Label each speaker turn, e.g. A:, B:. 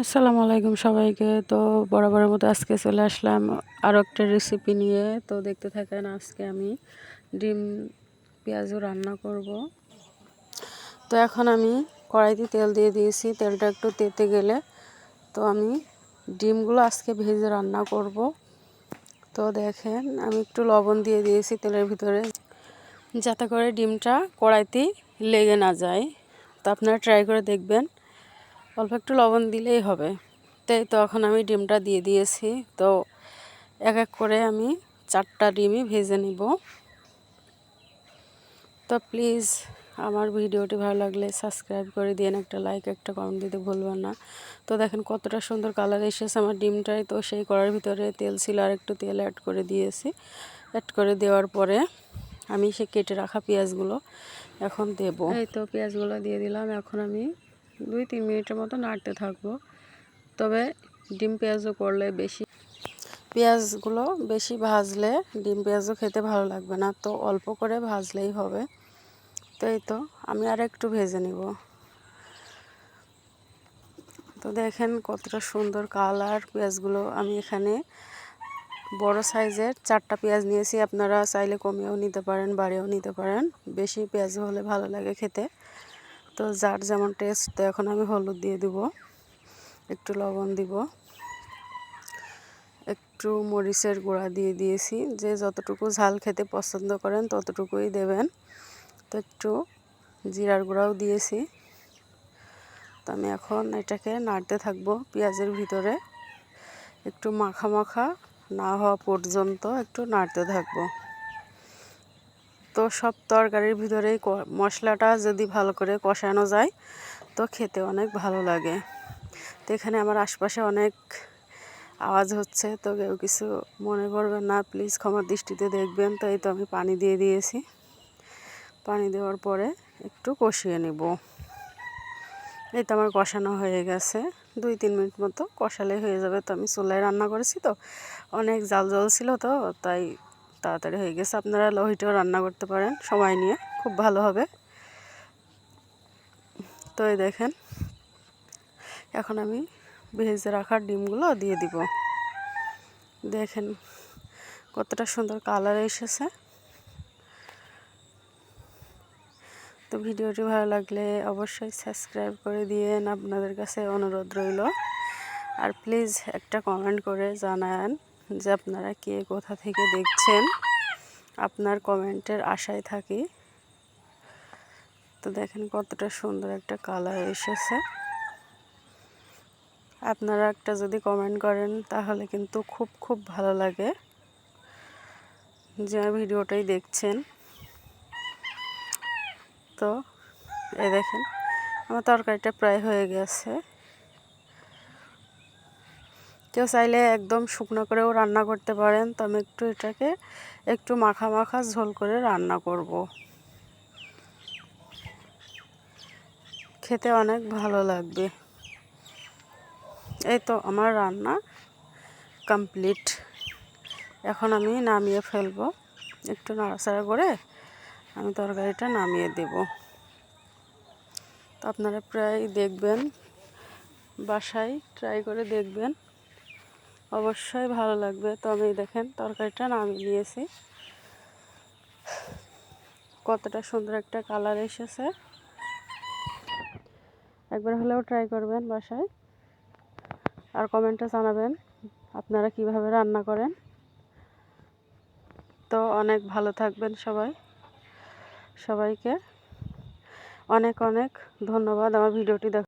A: আসসালামু আলাইকুম সবাইকে। তো বরাবরের মতো আজকে চলে আসলাম আরও একটা রেসিপি নিয়ে। তো দেখতে থাকেন আজকে আমি ডিম পেঁয়াজও রান্না করব। তো এখন আমি কড়াইতে তেল দিয়ে দিয়েছি। তেলটা একটু তেতে গেলে তো আমি ডিমগুলো আজকে ভেজে রান্না করব। তো দেখেন আমি একটু লবণ দিয়ে দিয়েছি তেলের ভিতরে যাতে করে ডিমটা কড়াইতেই লেগে না যায়। তো আপনারা ট্রাই করে দেখবেন। অল্প একটু লবণ দিলেই হবে। তাই তো এখন আমি ডিমটা দিয়ে দিয়েছি। তো এক এক করে আমি চারটা ডিমই ভেজে নিব। তো প্লিজ আমার ভিডিওটি ভালো লাগলে সাবস্ক্রাইব করে দিন, একটা লাইক, একটা কমেন্ট দিতে ভুলবেন না। তো দেখেন কতটা সুন্দর কালার এসেছে আমার ডিমটাই তো সেই করার ভিতরে তেল ছিল আর একটু তেল অ্যাড করে দিয়েছি। অ্যাড করে দেওয়ার পরে আমি সে কেটে রাখা পেঁয়াজগুলো এখন দেব। এই তো পেঁয়াজগুলো দিয়ে দিলাম। এখন আমি দুই তিন মিনিটের মতো নাড়তে থাকব। তবে ডিম পেঁয়াজও করলে বেশি পেঁয়াজগুলো বেশি ভাজলে ডিম পেঁয়াজও খেতে ভালো লাগবে না, তো অল্প করে ভাজলেই হবে। তো এই তো, আমি আর একটু ভেজে নিব। তো দেখেন কতটা সুন্দর কালার পেঁয়াজগুলো। আমি এখানে বড় সাইজের চারটা পেঁয়াজ নিয়েছি, আপনারা চাইলে কমিয়েও নিতে পারেন বাড়িয়েও নিতে পারেন। বেশি পেঁয়াজ হলে ভালো লাগে খেতে। তো যার যেমন টেস্ট তো এখন আমি হলুদ দিয়ে দিব। একটু লবণ দিব। একটু মরিচের গুঁড়া দিয়ে দিয়েছি। যে যতটুকু ঝাল খেতে পছন্দ করেন, ততটুকুই দেবেন। তো একটু জিরার গুঁড়াও দিয়েছি। তো আমি এখন এটাকে নাড়তে থাকব পেঁয়াজের ভিতরে। একটু মাখা মাখা না হওয়া পর্যন্ত একটু নাড়তে থাকব। তো সব তরকারির ভিতরেই মশলাটা যদি ভালো করে কষানো যায়, তো খেতে অনেক ভালো লাগে। তো এখানে আমার আশপাশে অনেক আওয়াজ হচ্ছে, তো কেউ কিছু মনে করবেন না, প্লিজ ক্ষমার দৃষ্টিতে দেখবেন। তো এই তো আমি পানি দিয়ে দিয়েছি। পানি দেওয়ার পরে একটু কষিয়ে নেব। এই তো আমার কষানো হয়ে গেছে। দুই তিন মিনিট মতো কষালে হয়ে যাবে। তো আমি চুলায় রান্না করেছি তো, অনেক জাল জল ছিল তো, তাই তাড়াতাড়ি হয়ে গেছে। আপনারা লোহিটাও রান্না করতে পারেন, সময় নিয়ে। খুব ভালো হবে। তো এই দেখেন, এখন আমি ভেজে রাখার ডিমগুলো দিয়ে দিব। দেখেন কতটা সুন্দর কালার এসেছে। তো ভিডিওটি ভালো লাগলে অবশ্যই সাবস্ক্রাইব করে দিয়েন, আপনাদের কাছে অনুরোধ রইল। আর প্লিজ একটা কমেন্ট করে জানান যে আপনারা কে কোথা থেকে দেখছেন, আপনার কমেন্টের আশায় থাকি। তো দেখেন কতটা সুন্দর একটা কালার এসেছে। আপনারা একটা যদি কমেন্ট করেন, তাহলে কিন্তু খুব খুব ভালো লাগে। যে ভিডিওটাই দেখছেন। তো এ দেখেন, আমার তরকারিটা প্রায় হয়ে গেছে। কেউ চাইলে একদম শুকনো করেও রান্না করতে পারেন, তো আমি একটু এটাকে একটু মাখা মাখা ঝোল করে রান্না করব। খেতে অনেক ভালো লাগবে। এই তো আমার রান্না কমপ্লিট। এখন আমি নামিয়ে ফেলব। একটু নাড়াচাড়া করে আমি তরকারিটা নামিয়ে দেব। তো আপনারা প্রায় দেখবেন, বাসায় ট্রাই করে দেখবেন। অবশ্যই ভালো লাগবে। তবে দেখেন তরকারিটা নামিয়ে নিয়েছি। কতটা সুন্দর একটা কালার এসেছে। একবার হলেও ট্রাই করবেন বাসায়। আর কমেন্টে জানাবেন আপনারা কীভাবে রান্না করেন। তো অনেক ভালো থাকবেন সবাই। সবাইকে অনেক অনেক ধন্যবাদ। আমার ভিডিওটি দেখ